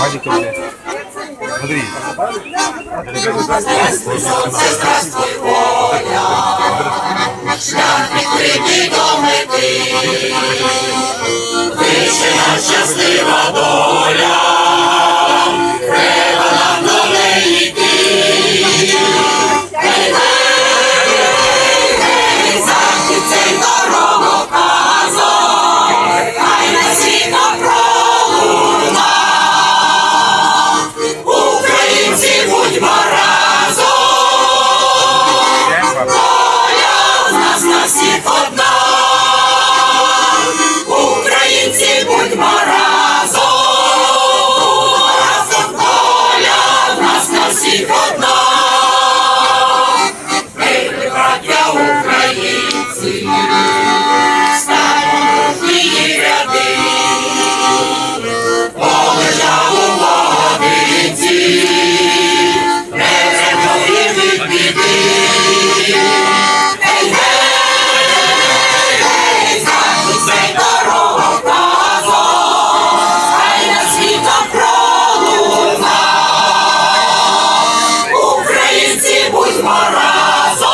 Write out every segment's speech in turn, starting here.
Вадик уже. Смотри. Здравствуй, солнце, здравствуй, воля. Шлях відкритий до мети. Переможемо разом,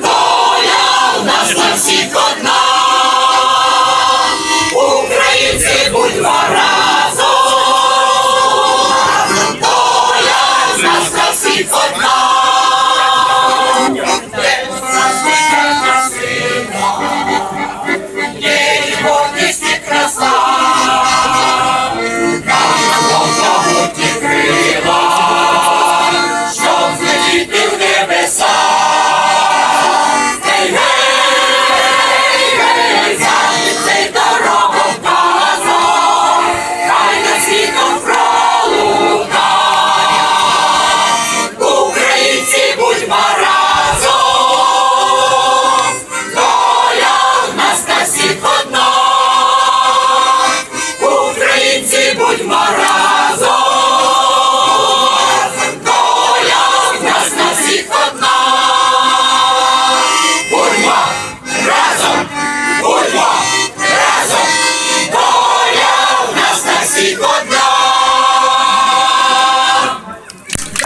доля в нас на всіх одна, українці будьмо разом, доля в нас на всіх одна. українці, будьмо разом.